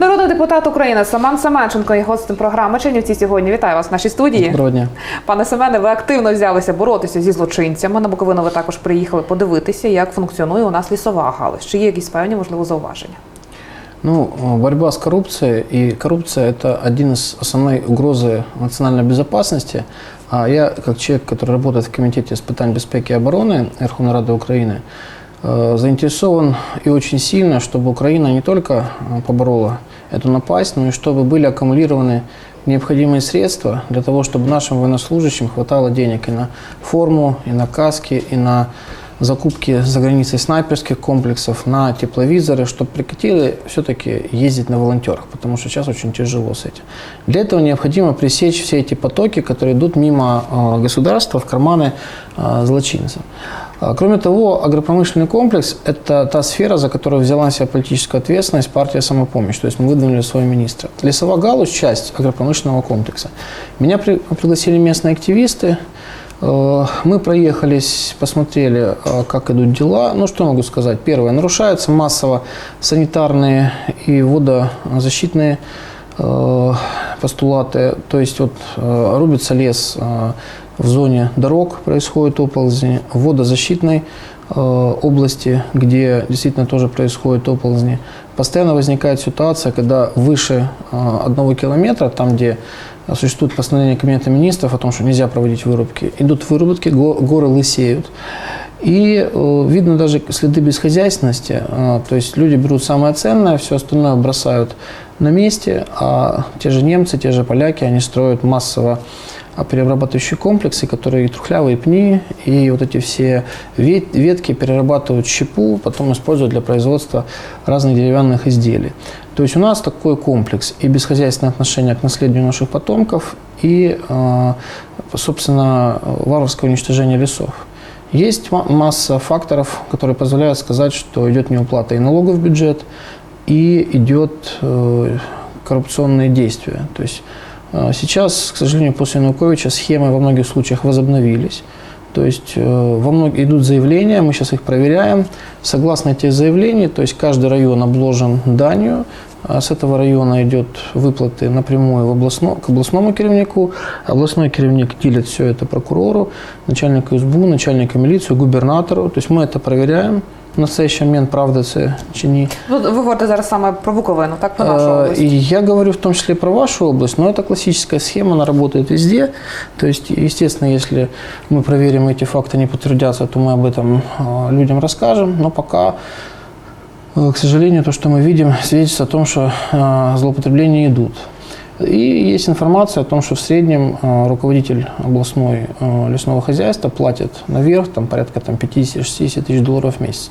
Народний депутат України Семен Семенченко є гостем програми Чернівці сьогодні. Вітаю вас в нашій студії. Доброго дня. Пане Семене, ви активно взялися боротися зі злочинцями. На Буковину ви також приїхали подивитися, як функціонує у нас лісова галузь. Чи є якісь певні можливо зауваження? Ну, э, борьба с коррупцией, и коррупция – это один из основной угрозы национальной безопасности. А я, как человек, который работает в Комитете испытаний безопасности и обороны Верховной Рады Украины, э, Заинтересован и очень сильно, чтобы Украина не только э, поборола эту напасть, но и чтобы были аккумулированы необходимые средства для того, чтобы нашим военнослужащим хватало денег и на форму, и на каски, и на закупки за границей снайперских комплексов, на тепловизоры, чтобы прекратили все-таки ездить на волонтерах, потому что сейчас очень тяжело с этим. Для этого необходимо пресечь все эти потоки, которые идут мимо э, государства в карманы э, злочинцев. А, Кроме того, агропромышленный комплекс – это та сфера, за которую взяла на себя политическую ответственность партия «Самопомощь», то есть мы выдвинули своего министра. Лесовая галузь – часть агропромышленного комплекса. Меня при- пригласили местные активисты, Э, Мы проехались, посмотрели, э, как идут дела. Ну, что могу сказать? Первое. Нарушаются массово санитарные и водозащитные э, постулаты. То есть вот э, рубится лес э, в зоне дорог, происходит оползни, в водозащитной э, области, где действительно тоже происходит оползни. Постоянно возникает ситуация, когда выше э, одного километра, там, где существует постановление Кабинета министров о том, что нельзя проводить вырубки. Идут вырубки, го- горы лысеют. И э, видно даже следы бесхозяйственности. Э, то есть люди берут самое ценное, все остальное бросают на месте, а те же немцы, те же поляки, они строят массово а, перерабатывающие комплексы, которые и трухлявые пни, и вот эти все вет- ветки перерабатывают щепу, потом используют для производства разных деревянных изделий. То есть у нас такой комплекс и бесхозяйственное отношение к наследию наших потомков, и, э, собственно, варварское уничтожение лесов. Есть ма- масса факторов, которые позволяют сказать, что идет неуплата и налогов в бюджет, и идет э, коррупционные действия. То есть сейчас, к сожалению, после Януковича схемы во многих случаях возобновились. То есть э, во мног... идут заявления, мы сейчас их проверяем. Согласно этих заявлений, то есть каждый район обложен данью, а с этого района идет выплаты напрямую в областно, к областному керівнику. Областной керівник делит все это прокурору, начальнику СБУ, начальнику милиции, губернатору. То есть мы это проверяем. В настоящий момент, правда, це чи ні. Ну, ви говорите зараз саме про Буковину, так про нашу Э, область. И я говорю в том числе про вашу область, но это классическая схема, она работает везде. То есть, естественно, если мы проверим, эти факты не подтвердятся, то мы об этом э, людям расскажем. Но пока, э, к сожалению, то, что мы видим, свидетельствует о том, что э, злоупотребления идут. И есть информация о том, что в среднем э, руководитель областной э, лесного хозяйства платит наверх там, порядка там, 50-60 тысяч долларов в месяц.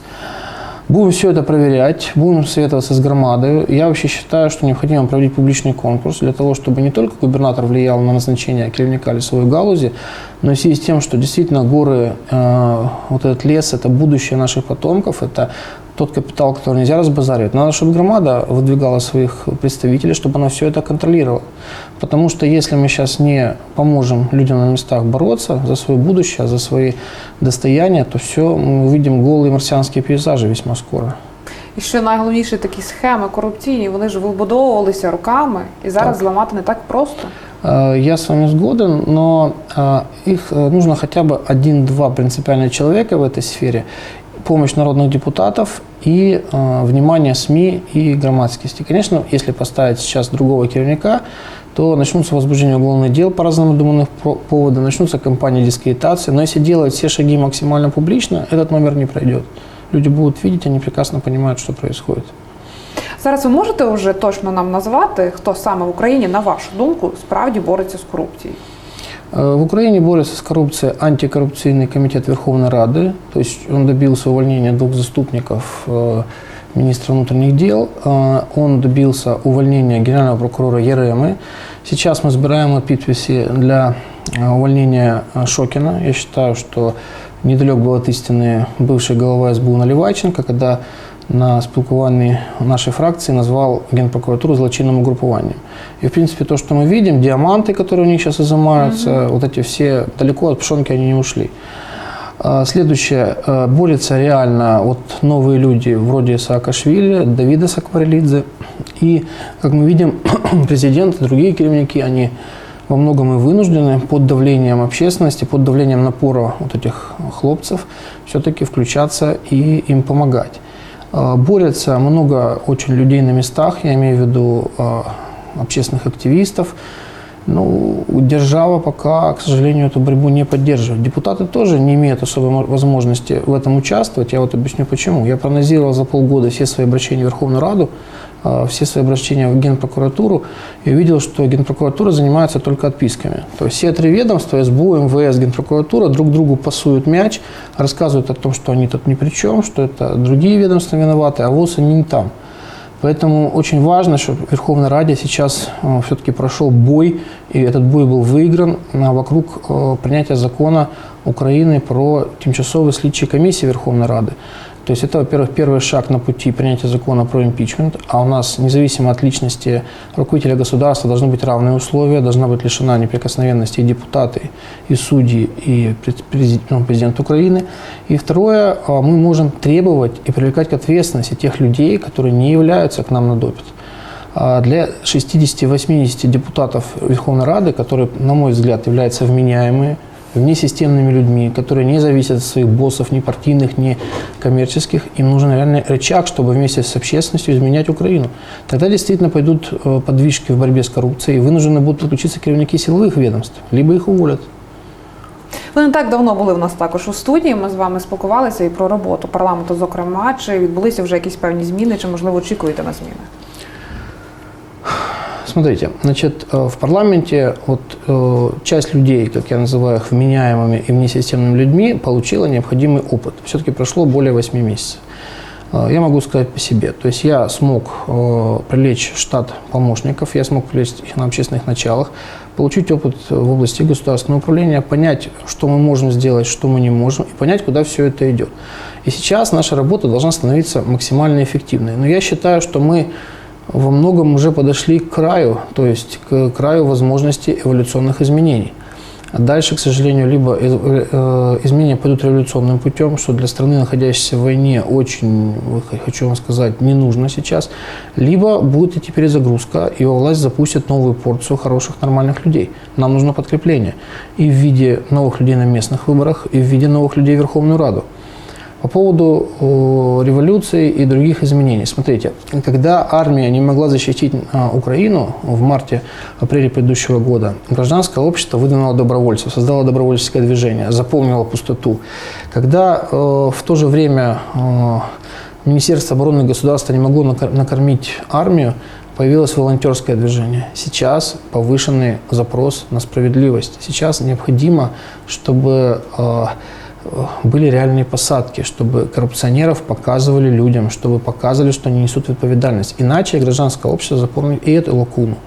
Будем все это проверять, будем советоваться с громадой. Я вообще считаю, что необходимо проводить публичный конкурс для того, чтобы не только губернатор влиял на назначение керівника лесовой галузи, но и в связи с тем, что действительно горы, э, вот этот лес – это будущее наших потомков, это тот капитал, который нельзя разбазаривать. Надо, чтобы громада выдвигала своих представителей, чтобы она все это контролировала. Потому что если мы сейчас не поможем людям на местах бороться за свое будущее, за свои достояния, то все, мы увидим голые марсианские пейзажи весьма скоро. І що найголовніше, такі схеми корупційні, вони ж вибудовувалися руками, і зараз Так. зламати не так просто. Э, Я с вами сгоден, но э, их э, нужно хотя бы один-два принципиальных человека в этой сфере, помощь народных депутатов и э, внимание СМИ и громадскости. Конечно, если поставить сейчас другого керівника, то начнутся возбуждение уголовных дел по разным думанным по- поводам, начнутся кампании дискредитации. Но если делать все шаги максимально публично, этот номер не пройдет. Люди будут видеть, они прекрасно понимают, что происходит. Зараз ви можете вже точно нам назвати, хто саме в Україні, на вашу думку, справді бореться з корупцією? Э, В Украине борется с коррупцией антикоррупционный комитет Верховной Рады. То есть он добился увольнения двух заступников э, министра внутренних дел. Э, Он добился увольнения генерального прокурора Еремы. Сейчас мы собираем подписи для увольнения Шокина. Я считаю, что недалек был от истины бывший голова СБУ Наливайченко, когда на спілкуванні нашей фракции назвал Генпрокуратуру злочинным угруппованием. И, в принципе, то, что мы видим, диаманты, которые у них сейчас изымаются, вот эти все, далеко от пшенки они не ушли. А, Следующее. э, Борются реально вот новые люди вроде Саакашвили, Давида Сакварелидзе. И, как мы видим, президент и другие керівники, они во многом и вынуждены под давлением общественности, под давлением напора вот этих хлопцев все-таки включаться и им помогать. А, Борются много очень людей на местах, я имею в виду а, общественных активистов. Ну, держава пока, к сожалению, эту борьбу не поддерживает. Депутаты тоже не имеют особой мо- возможности в этом участвовать. Я вот объясню почему. Я проанализировал за полгода все свои обращения в Верховную Раду, все свои обращения в Генпрокуратуру и увидел, что Генпрокуратура занимается только отписками. То есть все три ведомства, СБУ, МВС, Генпрокуратура друг другу пасуют мяч, рассказывают о том, что они тут ни при чем, что это другие ведомства виноваты, а ВОЗ они не там. Поэтому очень важно, чтобы в Верховной Раде сейчас все-таки прошел бой, и этот бой был выигран а, вокруг э, принятия закона Украины про тимчасовые слідчі комиссии Верховной Рады. То есть это, во-первых, первый шаг на пути принятия закона про импичмент, а у нас, независимо от личности руководителя государства, должны быть равные условия, должна быть лишена неприкосновенности и депутаты, и судьи, и пред- презид- ну, президент Украины. И второе, а, мы можем требовать и привлекать к ответственности тех людей, которые не являются к нам на допит. А Для 60-80 депутатов Верховной Рады, которые, на мой взгляд, являются вменяемые, внесистемными людьми, которые не зависят от своих боссов, ни партийных, ни коммерческих, им нужен реальный рычаг, чтобы вместе с общественностью изменять Украину. Тогда действительно пойдут э, подвижки в борьбе с коррупцией, и вынуждены будут подключиться керівники силовых ведомств, либо их уволят. Ви не так давно були в нас також у студії. Ми з вами спілкувалися і про роботу парламенту, зокрема, чи відбулися вже якісь певні зміни, чи можливо очікуєте на зміни? Смотрите, значит, э, в парламенте вот э, часть людей, как я называю их, вменяемыми и внесистемными людьми, получила необходимый опыт. Все-таки прошло более 8 месяцев. Э, Я могу сказать по себе. То есть я смог привлечь штат помощников, я смог привлечь их на общественных началах, получить опыт в области государственного управления, понять, что мы можем сделать, что мы не можем, и понять, куда все это идет. И сейчас наша работа должна становиться максимально эффективной. Но я считаю, что мы во многом уже подошли к краю, то есть к краю возможностей эволюционных изменений. А дальше, к сожалению, либо э, э, изменения пойдут революционным путем, что для страны, находящейся в войне, очень, хочу вам сказать, не нужно сейчас, либо будет идти перезагрузка, и власть запустят новую порцию хороших, нормальных людей. Нам нужно подкрепление и в виде новых людей на местных выборах, и в виде новых людей в Верховную Раду. По поводу э, революции и других изменений. Смотрите, когда армия не могла защитить а, Украину в марте-апреле предыдущего года, гражданское общество выдвинуло добровольцев, создало добровольческое движение, заполнило пустоту. Когда э, в то же время э, Министерство обороны государства не могло накор- накормить армию, появилось волонтерское движение. Сейчас повышенный запрос на справедливость. Сейчас необходимо, чтобы э, были реальные посадки, чтобы коррупционеров показывали людям, чтобы показывали, что они несут ответственность. Иначе гражданское общество заполнит и эту лакуну.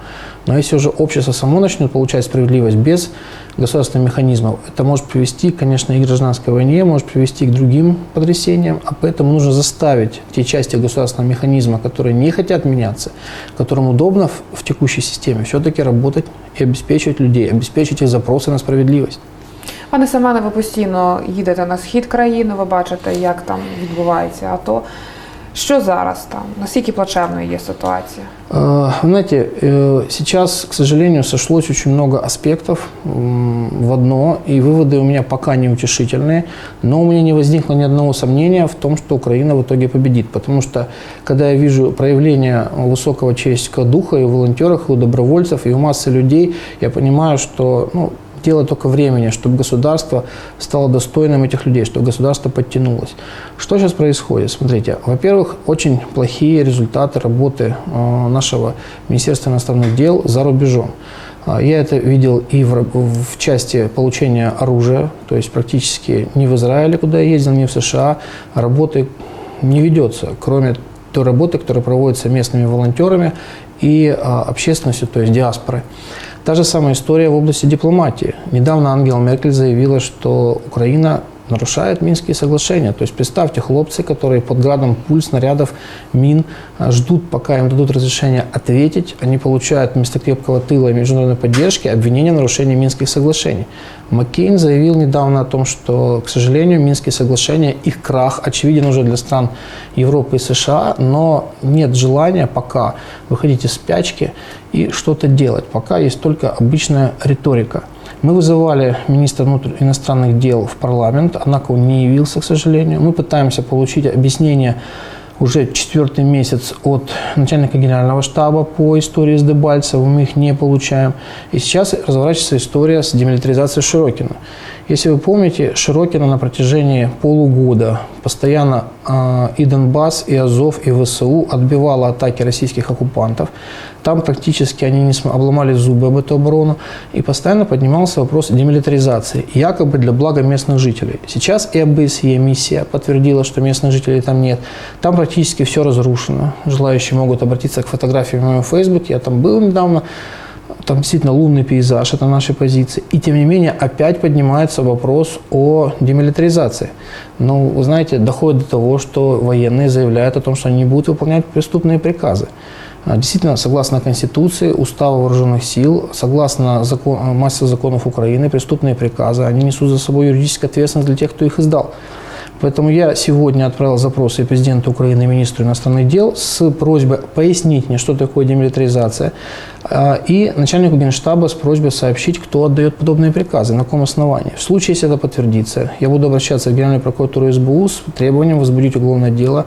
Но если уже общество само начнет получать справедливость без государственных механизмов, это может привести, конечно, и к гражданской войне, может привести к другим потрясениям, а поэтому нужно заставить те части государственного механизма, которые не хотят меняться, которым удобно в, в текущей системе, все-таки работать и обеспечивать людей, обеспечить их запросы на справедливость. Пане Семене, ви постійно їдете на схід країни, ви бачите, як там відбувається АТО. Що зараз там? Наскільки плачевною є ситуація? Э, Вы знаете, э, сейчас, к сожалению, сошлось очень много аспектов м, в одно, и выводы у меня пока неутешительные, но у меня не возникло ни одного сомнения в том, что Украина в итоге победит, потому что, когда я вижу проявление высокого человеческого духа и у волонтеров, и у добровольцев, и у массы людей, я понимаю, что ну, Дело только времени, чтобы государство стало достойным этих людей, чтобы государство подтянулось. Что сейчас происходит? Смотрите, во-первых, очень плохие результаты работы э, нашего Министерства иностранных дел за рубежом. А, Я это видел и в, в части получения оружия, то есть практически не в Израиле, куда я ездил, не в США, работы не ведется, кроме той работы, которая проводится местными волонтерами и а, общественностью, то есть диаспорой. Та же самая история в области дипломатии. Недавно Ангела Меркель заявила, что Украина нарушает Минские соглашения. То есть представьте, хлопцы, которые под градом пуль, снарядов, мин а, ждут, пока им дадут разрешение ответить, они получают вместо крепкого тыла и международной поддержки обвинение в нарушении Минских соглашений. Маккейн заявил недавно о том, что, к сожалению, Минские соглашения, их крах очевиден уже для стран Европы и США, но нет желания пока выходить из спячки и что-то делать. Пока есть только обычная риторика. Мы вызывали министра иностранных дел в парламент, однако он не явился, к сожалению. Мы пытаемся получить объяснение уже четвертый месяц от начальника генерального штаба по истории с Дебальцевым, мы их не получаем. И сейчас разворачивается история с демилитаризацией Широкина. Если вы помните, Широкина на протяжении полугода постоянно э, и Донбасс, и Азов, и ВСУ отбивала атаки российских оккупантов. Там практически они не см- обломали зубы об эту оборону. И постоянно поднимался вопрос демилитаризации, якобы для блага местных жителей. Сейчас и ОБСЕ миссия подтвердила, что местных жителей там нет. Там практически все разрушено. Желающие могут обратиться к фотографиям в моем фейсбуке. Я там был недавно. Там действительно лунный пейзаж, это наши позиции. И тем не менее опять поднимается вопрос о демилитаризации. Но, вы знаете, доходит до того, что военные заявляют о том, что они не будут выполнять преступные приказы. А, Действительно, согласно Конституции, Уставу Вооруженных сил, согласно закон, массе законов Украины, преступные приказы, они несут за собой юридическую ответственность для тех, кто их издал. Поэтому я сегодня отправил запросы президенту Украины, и министру иностранных дел с просьбой пояснить мне, что такое демилитаризация, а, и начальнику Генштаба с просьбой сообщить, кто отдает подобные приказы, на каком основании. В случае, если это подтвердится, я буду обращаться в Генеральную прокуратуру СБУ с требованием возбудить уголовное дело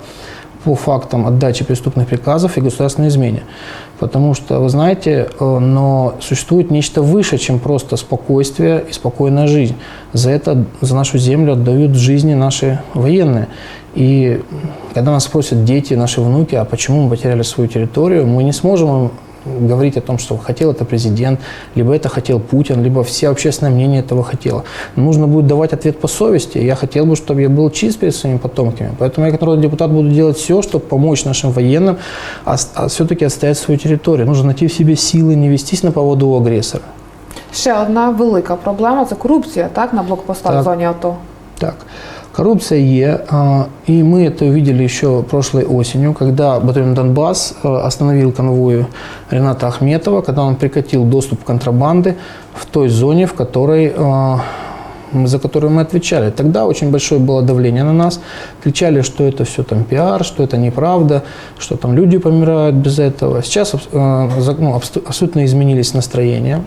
по фактам отдачи преступных приказов и государственной измене. Потому что, вы знаете, э, но существует нечто выше, чем просто спокойствие и спокойная жизнь. За это, за нашу землю отдают жизни наши военные. И когда нас спросят дети, наши внуки, а почему мы потеряли свою территорию, мы не сможем им говорить о том, что хотел это президент, либо это хотел Путин, либо все общественное мнение этого хотело. Нужно будет давать ответ по совести. Я хотел бы, чтобы я был чист перед своими потомками. Поэтому я, как народный депутат, буду делать все, чтобы помочь нашим военным, а, а все-таки отстоять свою территорию. Нужно найти в себе силы, не вестись на поводу у агрессора. Ще одна велика проблема це корупція, так, на блокпостах в зоні АТО. Так, коррупция Е, а, и мы это увидели еще прошлой осенью, когда батальон Донбасс а, остановил конвою Рената Ахметова, когда он прекратил доступ контрабанды в той зоне, в которой а, за которую мы отвечали. Тогда очень большое было давление на нас. Кричали, что это все там пиар, что это неправда, что там люди помирают без этого. Сейчас э, ну, абсолютно изменились настроения.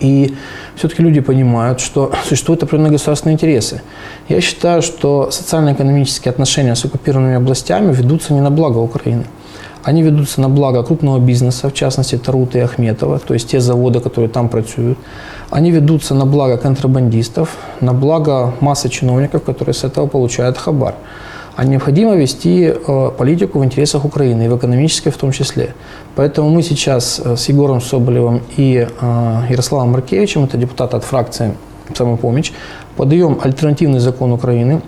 И все-таки люди понимают, что существуют определенные государственные интересы. Я считаю, что социально-экономические отношения с оккупированными областями ведутся не на благо Украины. Они ведутся на благо крупного бизнеса, в частности Тарута и Ахметова, то есть те заводы, которые там працюют. Они ведутся на благо контрабандистов, на благо массы чиновников, которые с этого получают хабар. А необходимо вести э, политику в интересах Украины, и в экономической в том числе. Поэтому мы сейчас э, с Егором Соболевым и э, Ярославом Маркевичем, это депутат от фракции «Самопомощь», подаем альтернативный закон Украины,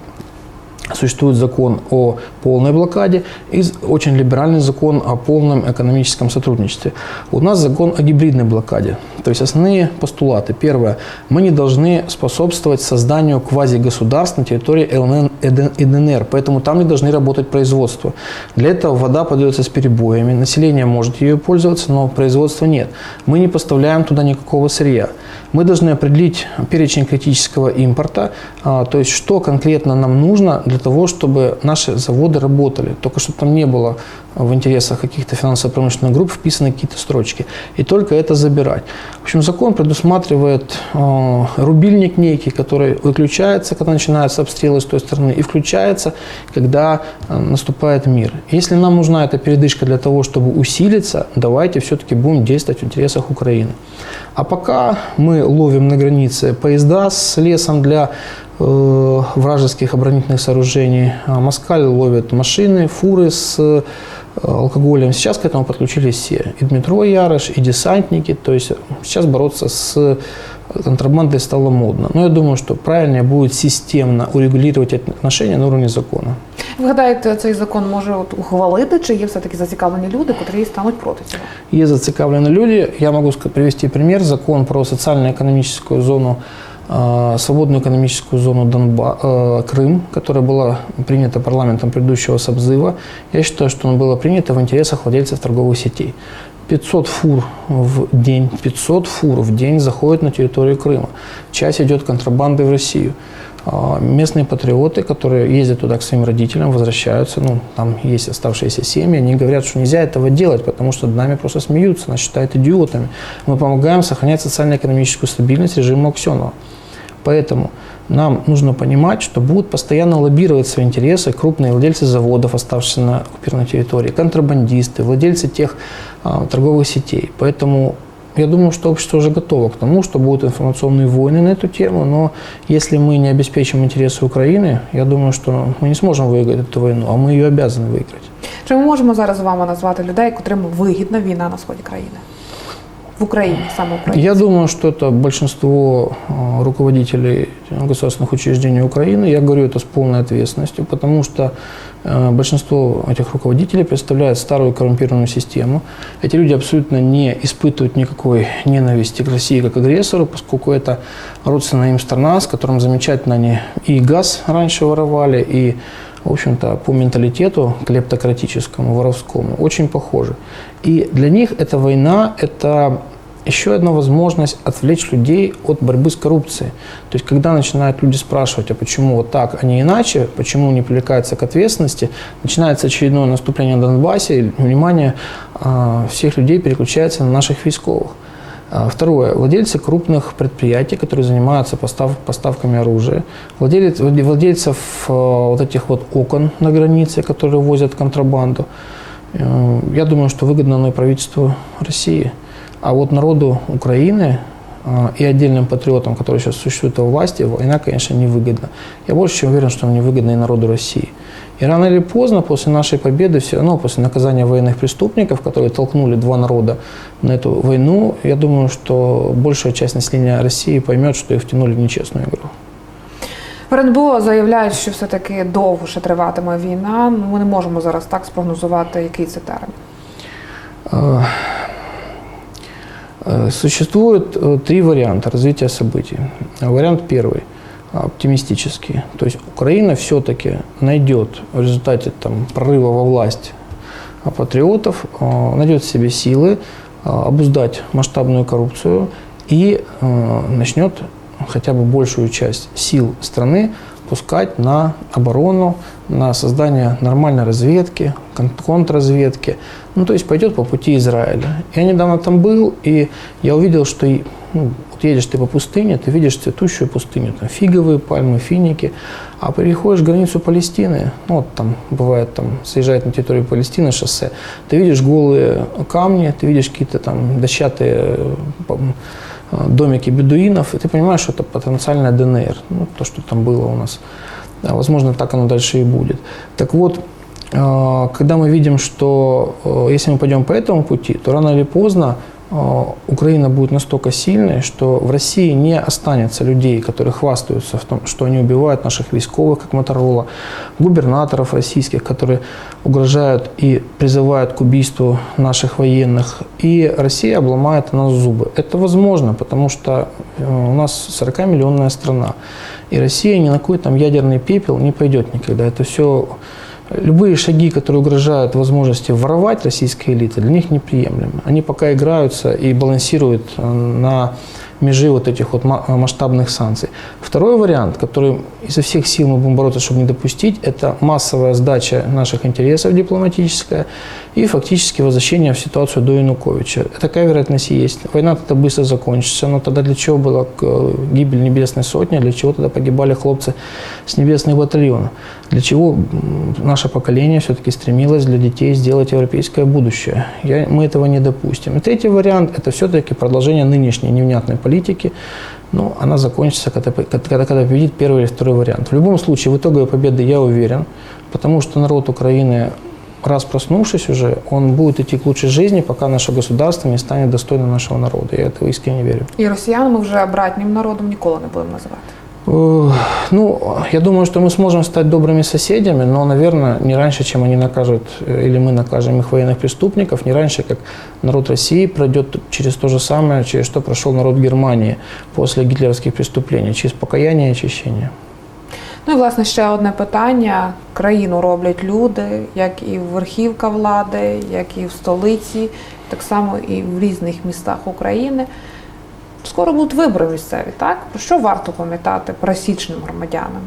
Существует закон о полной блокаде и очень либеральный закон о полном экономическом сотрудничестве. У нас закон о гибридной блокаде. То есть основные постулаты. Первое. Мы не должны способствовать созданию квазигосударств на территории ЛНР и ДНР, поэтому там не должны работать производства. Для этого вода подается с перебоями, население может ее пользоваться, но производства нет. Мы не поставляем туда никакого сырья. Мы должны определить перечень критического импорта, а, то есть что конкретно нам нужно для того, чтобы наши заводы работали. Только чтобы там не было в интересах каких-то финансово-промышленных групп вписаны какие-то строчки. И только это забирать. В общем, закон предусматривает э, рубильник некий, который выключается, когда начинаются обстрелы с той стороны, и включается, когда э, наступает мир. Если нам нужна эта передышка для того, чтобы усилиться, давайте все-таки будем действовать в интересах Украины. А пока мы ловим на границе поезда с лесом для э, вражеских оборонительных сооружений, а Москаль ловит машины, фуры с э, алкоголем. Сейчас к этому подключились все. И Дмитро Ярош, и десантники. То есть сейчас бороться с контрабандой стало модно. Но я думаю, что правильнее будет системно урегулировать эти отношения на уровне закона. Ви гадаєте, цей закон може от ухвалити, чи є все-таки зацікавлені люди, котрі стануть проти цього? Есть зацикавленные люди. Я могу ска- привести пример. Закон про социально-экономическую зону э, свободную экономическую зону Донба, э, Крым, которая была принята парламентом предыдущего Сабзыва. Я считаю, что она была принята в интересах владельцев торговых сетей. 500 фур в день, 500 фур в день заходят на территорию Крыма. Часть идет контрабандой в Россию. А, Местные патриоты, которые ездят туда к своим родителям, возвращаются, ну, там есть оставшиеся семьи, они говорят, что нельзя этого делать, потому что над нами просто смеются, нас считают идиотами. Мы помогаем сохранять социально-экономическую стабильность режима Аксенова. Поэтому нам нужно понимать, что будут постоянно лоббировать свои интересы крупные владельцы заводов, оставшиеся на оккупированной территории, контрабандисты, владельцы тех торговых сетей. Поэтому я думаю, что общество уже готово к тому, что будут информационные войны на эту тему, но если мы не обеспечим интересы Украины, я думаю, что мы не сможем выиграть эту войну, а мы ее обязаны выиграть. Чи ми можемо зараз з вами назвати людей, котрим вигідна війна на сході країни? В Україні, саме в Україні. Я думаю, что это большинство э, руководителей государственных учреждений Украины. Я говорю это с полной ответственностью, потому что э, большинство этих руководителей представляют старую коррумпированную систему. Эти люди абсолютно не испытывают никакой ненависти к России как агрессору, поскольку это родственная им страна, с которым замечательно они и газ раньше воровали, и в общем-то, по менталитету клептократическому, воровскому, очень похожи. И для них эта война – это еще одна возможность отвлечь людей от борьбы с коррупцией. То есть, когда начинают люди спрашивать, а почему вот так, а не иначе, почему не привлекаются к ответственности, начинается очередное наступление на Донбассе, и внимание а, всех людей переключается на наших військовых. А, Второе. Владельцы крупных предприятий, которые занимаются постав- поставками оружия. Владелец, владе- владельцев э, вот этих вот окон на границе, которые возят контрабанду. Э, Я думаю, что выгодно оно и правительству России. А вот народу Украины э, и отдельным патриотам, которые сейчас существуют во власти, война, конечно, невыгодна. Я больше чем уверен, что она невыгодна и народу России. И рано или поздно, после нашей победы, все равно после наказания военных преступников, которые толкнули два народа на эту войну, я думаю, что большая часть населения России поймет, что их втянули в нечестную игру. В РНБО заявляють, що все-таки довго ще триватиме війна. Ми не можемо зараз так спрогнозувати, який це термін. Э, э, Существует э, три варианта развития событий. Вариант первый – оптимистический. То есть Украина все-таки найдет в результате там, прорыва во власть патриотов, э, найдет в себе силы э, обуздать масштабную коррупцию и э, начнет хотя бы большую часть сил страны пускать на оборону, на создание нормальной разведки, кон- контрразведки. Ну, то есть пойдет по пути Израиля. Я недавно там был, и я увидел, что ну, вот едешь ты по пустыне, ты видишь цветущую пустыню, там фиговые пальмы, финики, а переходишь границу Палестины, ну, вот там бывает, там, съезжает на территорию Палестины шоссе, ты видишь голые камни, ты видишь какие-то там дощатые э, домики бедуинов, и ты понимаешь, что это потенциальная ДНР, ну, то, что там было у нас. Возможно, так оно дальше и будет. Так вот, э, когда мы видим, что э, если мы пойдем по этому пути, то рано или поздно э, Украина будет настолько сильной, что в России не останется людей, которые хвастаются в том, что они убивают наших військовых, как Моторола, губернаторов российских, которые угрожают и призывают к убийству наших военных. И Россия обломает на нас зубы. Это возможно, потому что э, у нас 40-миллионная страна. И Россия ни на какой там ядерный пепел не пойдет никогда. Это все Любые шаги, которые угрожают возможности воровать российские элиты, для них неприемлемы. Они пока играются и балансируют э, на межи вот этих вот ма- масштабных санкций. Второй вариант, который изо всех сил мы будем бороться, чтобы не допустить, это массовая сдача наших интересов дипломатическая и фактически возвращение в ситуацию до Януковича. Такая вероятность есть. Война тогда быстро закончится, но тогда для чего была э, гибель Небесной Сотни, для чего тогда погибали хлопцы с небесных батальонов? Для чего наше поколение все-таки стремилось для детей сделать европейское будущее? Я, мы этого не допустим. И третий вариант – это все-таки продолжение нынешней невнятной политики Ну, она закончится, когда, когда, когда победит первый или второй вариант. В любом случае, в итоговой победы я уверен, потому что народ Украины, раз проснувшись уже, он будет идти к лучшей жизни, пока наше государство не станет достойным нашего народа. Я этого искренне верю. І росіян ми вже братнім народом ніколи не будемо називати. Э, Ну, я думаю, что мы сможем стать добрыми соседями, но, наверное, не раньше, чем они накажут, э, или мы накажем их военных преступников, не раньше, как народ России пройдет через то же самое, через что прошел народ Германии после гитлеровских преступлений, через покаяние и очищение. Ну і власне ще одне питання: країну роблять люди, як і верхівка влади, як і в столиці, так само і в різних містах України. Скоро будуть вибори місцеві, так? Про що варто пам'ятати пересічним громадянам?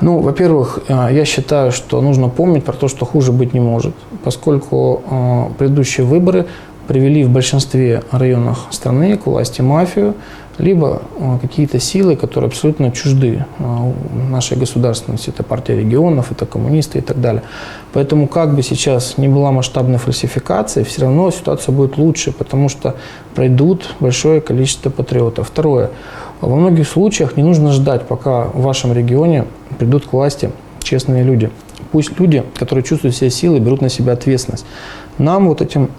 Ну, во-первых, э, я считаю, что нужно помнить про то, что хуже быть не может, поскольку э, предыдущие выборы привели в большинстве районов страны к власти мафию, либо э, какие-то силы, которые абсолютно чужды э, нашей государственности. Это партия регионов, это коммунисты и так далее. Поэтому как бы сейчас ни была масштабная фальсификация, все равно ситуация будет лучше, потому что пройдут большое количество патриотов. Второе. Во многих случаях не нужно ждать, пока в вашем регионе придут к власти честные люди. Пусть люди, которые чувствуют себя силой, берут на себя ответственность. Нам, вот этим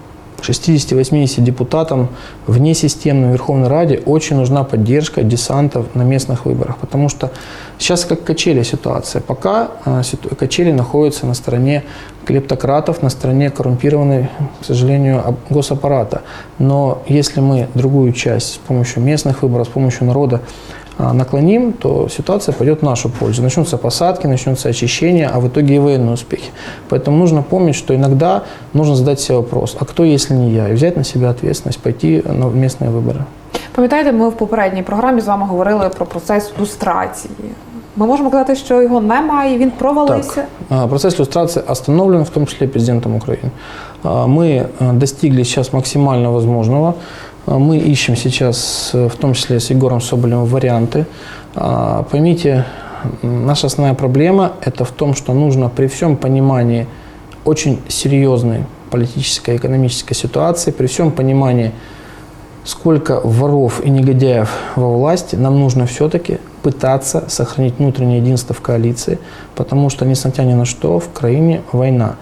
60-80 депутатам в несистемной Верховной Раде очень нужна поддержка десантов на местных выборах, потому что сейчас как качели ситуация. Пока а, качели находятся на стороне клептократов, на стороне коррумпированной, к сожалению, госаппарата. Но если мы другую часть с помощью местных выборов, с помощью народа наклоним, то ситуация пойдет в нашу пользу. Начнутся посадки, начнется очищение, а в итоге и военные успехи. Поэтому нужно помнить, что иногда нужно задать себе вопрос, а кто, если не я, и взять на себя ответственность, пойти на местные выборы. Пам'ятаєте, ми в попередній програмі з вами говорили про процес люстрації. Ми можемо казати, що його немає, він провалився. А, Процесс иллюстрации остановлен, в том числе президентом Украины. А, Мы а, достигли сейчас максимально возможного. А, Мы ищем сейчас, э, в том числе с Егором Соболевым, варианты. А, Поймите, наша основная проблема – это в том, что нужно при всем понимании очень серьезной политической и экономической ситуации, при всем понимании сколько воров и негодяев во власти, нам нужно все-таки пытаться сохранить внутреннее единство в коалиции, потому что, несмотря ни на что, в краине война.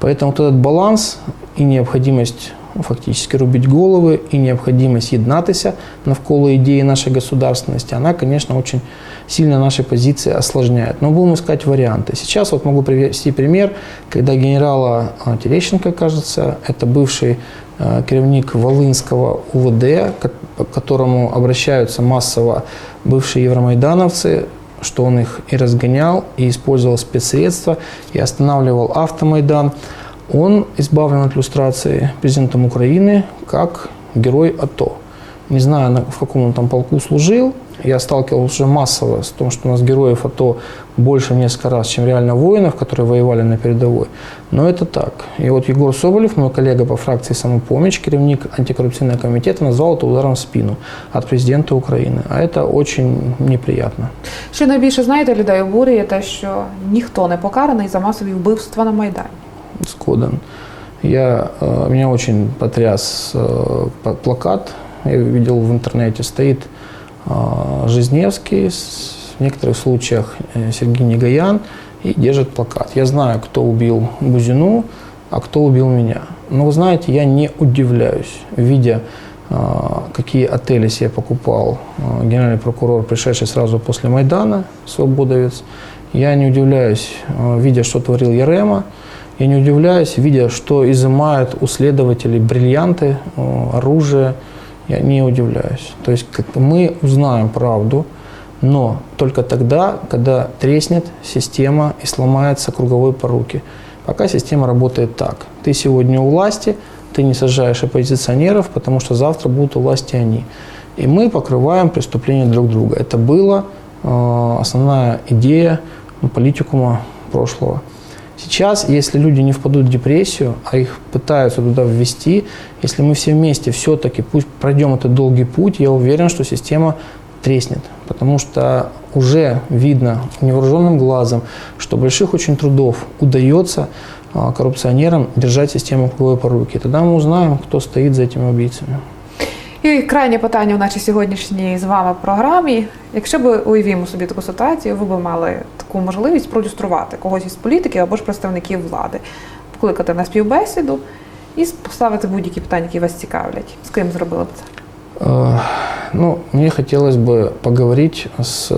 Поэтому вот этот баланс и необходимость фактически рубить головы, и необходимость єднатися навколо идеи нашей государственности, она, конечно, очень сильно наши позиции осложняет. Но будем искать варианты. Сейчас вот могу привести пример, когда генерала а, Терещенко, кажется, это бывший э, керівник Волынского УВД, к которому обращаются массово бывшие евромайдановцы, что он их и разгонял, и использовал спецсредства, и останавливал автомайдан. Он избавлен от иллюстрации президентом Украины как герой АТО. Не знаю, на- в каком он там полку служил. Я сталкивался уже массово с тем, что у нас героев АТО больше в несколько раз, чем реально воинов, которые воевали на передовой. Но это так. И вот Егор Соболев, мой коллега по фракции «Самопомощь», керівник антикоррупционного комитета, назвал это ударом в спину от президента Украины. А это очень неприятно. Що найбільше знаєте, людей обурює те, що ніхто не покараний за масові вбивства на Майдані. Скодан. Я, э, меня очень потряс э, плакат. Я видел в интернете. Стоит э, Жизневский, в некоторых случаях Сергей Негаян и держит плакат. Я знаю, кто убил Бузину, а кто убил меня. Но вы знаете, я не удивляюсь, видя, какие отели себе покупал генеральный прокурор, пришедший сразу после Майдана, свободовец. Я не удивляюсь, видя, что творил Ярема. Я не удивляюсь, видя, что изымают у следователей бриллианты, э, оружие. Я не удивляюсь. То есть как мы узнаем правду, но только тогда, когда треснет система и сломается круговой поруки. Пока система работает так. Ты сегодня у власти, ты не сажаешь оппозиционеров, потому что завтра будут у власти они. И мы покрываем преступления друг друга. Это была э, основная идея политикума прошлого. Сейчас, если люди не впадут в депрессию, а их пытаются туда ввести, если мы все вместе все-таки пусть пройдем этот долгий путь, я уверен, что система треснет. Потому что уже видно невооруженным глазом, что больших очень трудов удается а, коррупционерам держать систему круговой поруки. Тогда мы узнаем, кто стоит за этими убийцами. І крайнє питання в нашій сьогоднішній з вами програмі. Якщо б уявімо собі таку ситуацію, ви б мали таку можливість продюструвати когось із політиків або ж представників влади, покликати на співбесіду і поставити будь-які питання, які вас цікавлять. З ким зробили б це? Э, Ну, мне хотелось бы поговорить с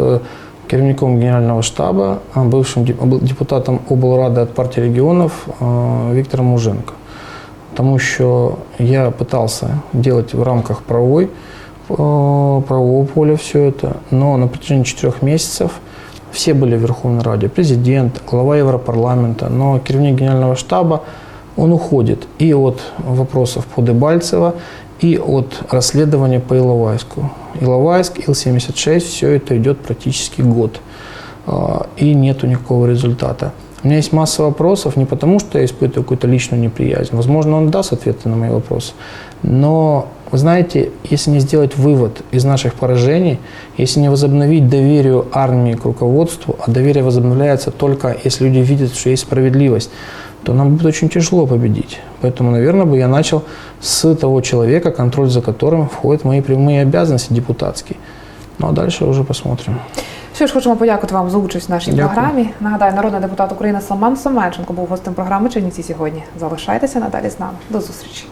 керівником Генерального штаба, а, бывшим деп- обл- депутатом облрады от партии регионов э, Виктором Муженко. Потому что я пытался делать в рамках правовой, э, правового поля все это, но на протяжении четырех месяцев все были в Верховной Раде, президент, глава Европарламента, но керівник Генерального штаба, он уходит и от вопросов по Дебальцево, и от расследования по Иловайску. Иловайск, Ил-76, все это идет практически год. А, И нету никакого результата. У меня есть масса вопросов, не потому что я испытываю какую-то личную неприязнь. Возможно, он даст ответы на мои вопросы. Но, вы знаете, если не сделать вывод из наших поражений, если не возобновить доверие армии к руководству, а доверие возобновляется только если люди видят, что есть справедливость, то нам будет очень тяжело победить. Поэтому, наверное, бы я начал с того человека, контроль за которым входит в мои прямые обязанности депутатские. Ну а дальше уже посмотрим. Що ж, хочемо подякувати вам за участь в нашій Дякую. програмі. Нагадаю, народний депутат України Салман Семенченко був гостем програми Чернівці сьогодні. Залишайтеся надалі з нами. До зустрічі.